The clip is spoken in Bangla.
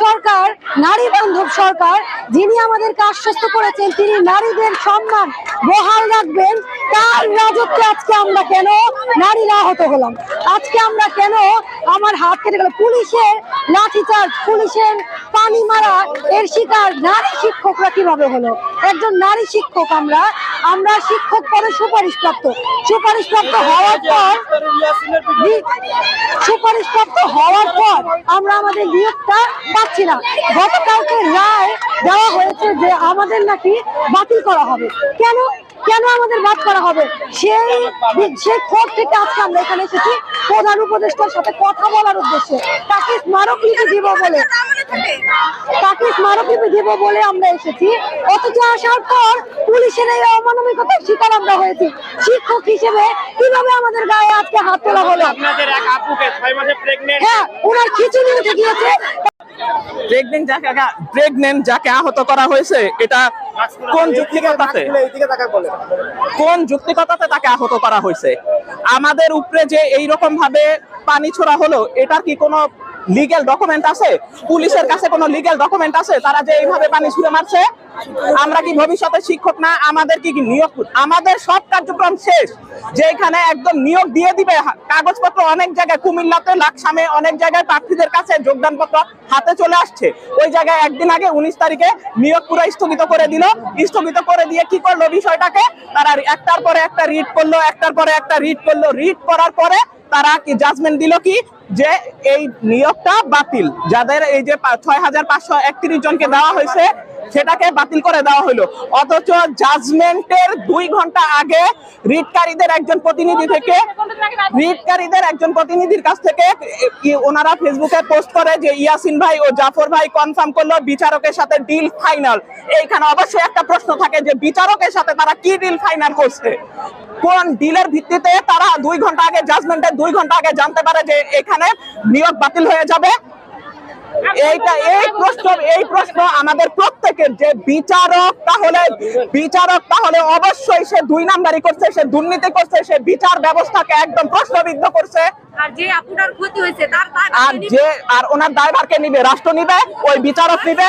সরকার নারী বান্ধব সরকার যিনি আমাদেরকে আশ্বস্ত করেছেন তিনি নারীদের সম্মান বহাল রাখবেন রাজত্বে আজকে আমরা কেন নারীরা আহত হলাম? আজকে আমরা কেন আমার হাত কেটে গেল? পুলিশের লাঠিচার্জ, পুলিশের পানি মারা, এর শিকার নারী শিক্ষকরা কীভাবে হলো? একজন নারী শিক্ষক আমরা আমরা শিক্ষক পদে সুপারিশপ্রাপ্ত। সুপারিশপ্রাপ্ত হওয়ার পর নি- সুপারিশপ্রাপ্ত হওয়ার পর আমরা আমাদের নিয়োগটা পাচ্ছি না। গতকালকে রায় দেওয়া হয়েছে যে আমাদের নাকি বাতিল করা হবে। কেন? কেন আমাদের বাদ করা হবে? সেই সেই কোর্ট থেকে আজকে আমরা এখানে এসেছি। প্রধান উপদেষ্টার সাথে কথা বলার উদ্দেশ্যে। তাকে স্মারকলিপি দিব বলে। তাকে স্মারকলিপি দিব বলে আমরা এসেছি। অথচ আসার পর পুলিশের এই অমানবিকতার শিকার আমরা হয়েছি। শিক্ষক হিসেবে কীভাবে আমাদের গায়ে আজকে হাত তোলা হলো? আপনাদের এক আপুকে ছয় মাসে প্রেগনেন্ট হ্যাঁ ওনার খিচুড়ি উঠে গিয়েছে। প্রেগনেন্ট যাকে প্রেগনেন্ট যাকে আহত করা হয়েছে, এটা কোন যুক্তিকতাতে কোন যুক্তিকতাতে তাকে আহত করা হয়েছে? আমাদের উপরে যে এই রকম ভাবে পানি ছোড়া হলো, এটার কি কোনো লিগেল ডকুমেন্ট আছে? পুলিশের কাছে কোনো লিগেল ডকুমেন্ট আছে? তারা যে এইভাবে পানি ছুড়ে মারছে? আমরা কি ভবিষ্যতে শিক্ষক না? আমাদের কি নিয়োগ আমাদের সব কার্যক্রম শেষ। যেখানে একদম নিয়োগ দিয়ে দিবে কাগজপত্র অনেক জায়গায়, কুমিল্লাতে, লাকসামে অনেক জায়গায় প্রার্থীদের কাছে যোগদান পত্র হাতে চলে আসছে। ওই জায়গায় একদিন আগে উনিশ তারিখে নিয়োগ পুরো স্থগিত করে দিল। স্থগিত করে দিয়ে কি করল বিষয়টাকে? তারা একটার পরে একটা রিড করল, একটার পরে একটা রিড করল। রিড করার পরে তারা কি জাজমেন্ট দিল কি? যে এই নিয়োগটা বাতিল। যাদের এই যে ছয় হাজার পাঁচশো একত্রিশ জনকে দেওয়া হয়েছে সেটাকে বাতিল করে দেওয়া হলো। অথচ জাজমেন্টের দুই ঘণ্টা আগে রিটকারীদের একজন প্রতিনিধি থেকে রিটকারীদের একজন প্রতিনিধির কাছ থেকে ওনারা ফেসবুকে পোস্ট করে যে, ইয়াসিন ভাই ও জাফর ভাই কনফার্ম করল বিচারকের সাথে ডিল ফাইনাল এইখানে অবশ্যই একটা প্রশ্ন থাকে যে, বিচারকের সাথে তারা কি ডিল ফাইনাল করছে? কোন ডিলের ভিত্তিতে তারা দুই ঘণ্টা আগে জাজমেন্টের দুই ঘণ্টা আগে জানতে পারে যে, এখানে নিয়োগ বাতিল হয়ে যাবে? এইটা এই প্রশ্ন এই আমাদের প্রত্যেকের যে বিচারক তাহলে বিচারক তাহলে অবশ্যই সে দুই নাম্বারই করছে সে দুর্নীতি করছে সে বিচার ব্যবস্থাকে একদম প্রশ্নবিদ্ধ করছে। আর যে আপুটার ক্ষতি হয়েছে তার তার আর যে আর ওনার দায়ভারকে নিবে রাষ্ট্র নিবে ওই বিচারক নিবে।